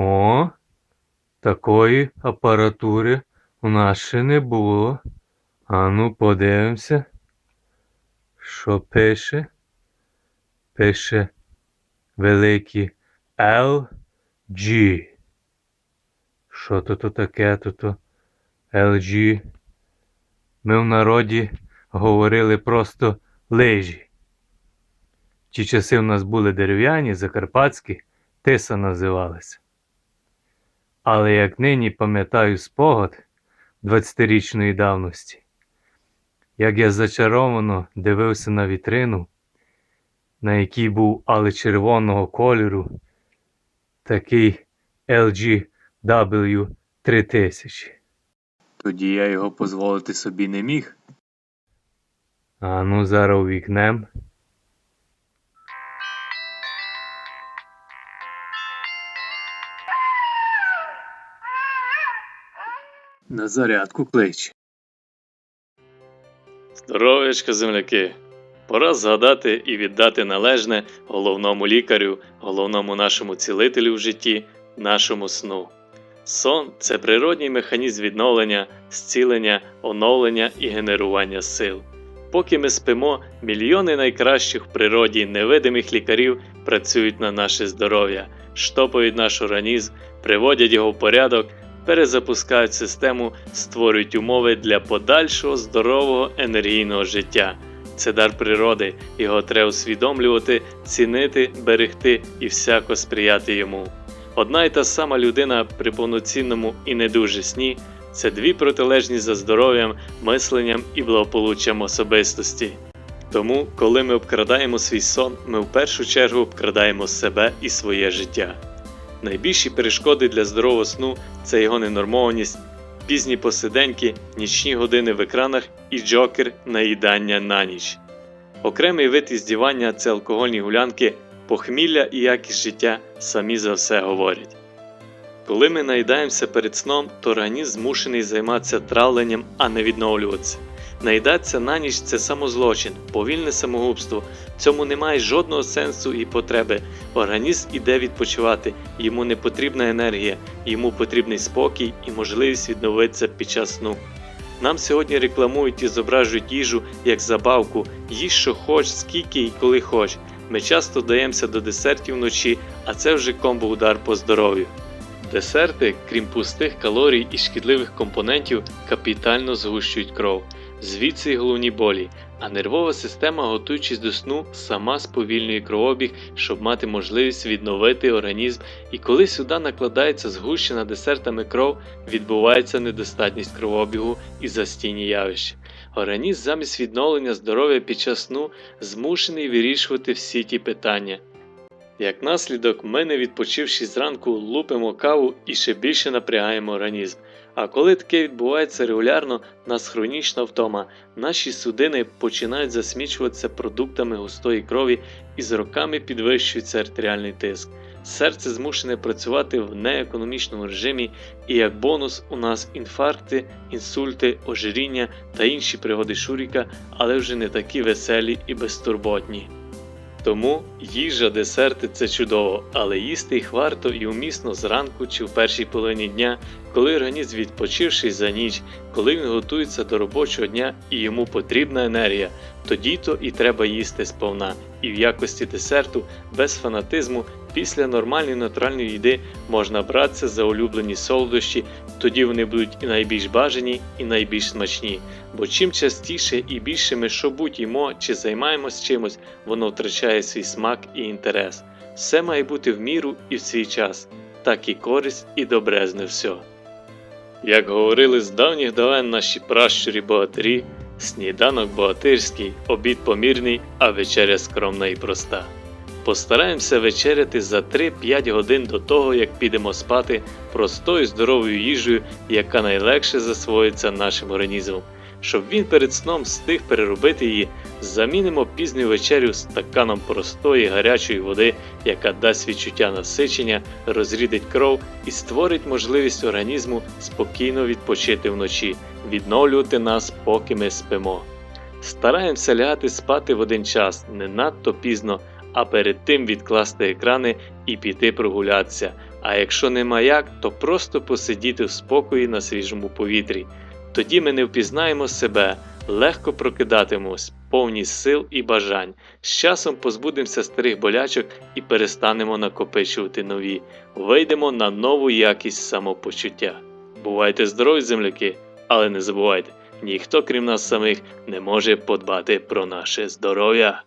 О, такої апаратури у нас ще не було. Ану, подивимося. Що пише? Пише великі LG. Що то таке то LG? Ми в народі говорили просто лижі. Ті часи в нас були дерев'яні, закарпатські, тиса називалися. Але як нині пам'ятаю спогад 20-річної давності, як я зачаровано дивився на вітрину, на якій був але червоного кольору, такий LG W3000. Тоді я його дозволити собі не міг. А ну зараз увікнем. На зарядку клич. Здоров'ячка, земляки! Пора згадати і віддати належне головному лікарю, головному нашому цілителю в житті, нашому сну. Сон це природній механізм відновлення, зцілення, оновлення і генерування сил. Поки ми спимо, мільйони найкращих в природі невидимих лікарів працюють на наше здоров'я, штопають наш організм, приводять його в порядок, перезапускають систему, створюють умови для подальшого здорового енергійного життя. Це дар природи, його треба усвідомлювати, цінити, берегти і всяко сприяти йому. Одна й та сама людина при повноцінному і не дуже сні це дві протилежні за здоров'ям, мисленням і благополуччям особистості. Тому, коли ми обкрадаємо свій сон, ми в першу чергу обкрадаємо себе і своє життя. Найбільші перешкоди для здорового сну це його ненормованість, пізні посиденьки, нічні години в екранах і джокер наїдання на ніч. Окремий вид іздівання це алкогольні гулянки, похмілля і якість життя самі за все говорять. Коли ми наїдаємося перед сном, то організм змушений займатися травленням, а не відновлюватися. Наїдатися на ніч це самозлочин, повільне самогубство. В цьому немає жодного сенсу і потреби. Організм іде відпочивати, йому не потрібна енергія, йому потрібний спокій і можливість відновитися під час сну. Нам сьогодні рекламують і зображують їжу як забавку, їж що хоч, скільки і коли хоч. Ми часто даємося до десертів вночі, а це вже комбо-удар по здоров'ю. Десерти, крім пустих калорій і шкідливих компонентів, капітально згущують кров. Звідси й головні болі, а нервова система, готуючись до сну, сама сповільнює кровообіг, щоб мати можливість відновити організм. І коли сюди накладається згущена десертами кров, відбувається недостатність кровообігу і застійні явища. Організм замість відновлення здоров'я під час сну змушений вирішувати всі ті питання. Як наслідок, ми, не відпочивши зранку, лупимо каву і ще більше напрягаємо організм. А коли таке відбувається регулярно, нас хронічна втома, наші судини починають засмічуватися продуктами густої крові і з роками підвищується артеріальний тиск. Серце змушене працювати в неекономічному режимі, і як бонус у нас інфаркти, інсульти, ожиріння та інші пригоди Шуріка, але вже не такі веселі і безтурботні. Тому їжа, десерти це чудово, але їсти їх варто і умісно зранку чи в першій половині дня, коли організм відпочивший за ніч, коли він готується до робочого дня і йому потрібна енергія, тоді то і треба їсти сповна. І в якості десерту без фанатизму після нормальної натуральної їди можна братися за улюблені солодощі, тоді вони будуть і найбільш бажані, і найбільш смачні. Бо чим частіше і більше ми що будь їмо чи займаємось чимось, воно втрачає свій смак і інтерес. Все має бути в міру і в свій час, так і користь, і добрезне все. Як говорили з давніх давен наші пращурі богатирі, сніданок богатирський, обід помірний, а вечеря скромна і проста. Постараємося вечеряти за 3-5 годин до того, як підемо спати простою здоровою їжею, яка найлегше засвоїться нашим організмом. Щоб він перед сном встиг переробити її, замінимо пізню вечерю стаканом простої гарячої води, яка дасть відчуття насичення, розрідить кров і створить можливість організму спокійно відпочити вночі, відновлювати нас, поки ми спимо. Стараємося лягати спати в один час, не надто пізно, а перед тим відкласти екрани і піти прогулятися. А якщо нема як, то просто посидіти в спокої на свіжому повітрі. Тоді ми не впізнаємо себе, легко прокидатимось, повні сил і бажань. З часом позбудемося старих болячок і перестанемо накопичувати нові. Вийдемо на нову якість самопочуття. Бувайте здорові, земляки, але не забувайте, ніхто крім нас самих не може подбати про наше здоров'я.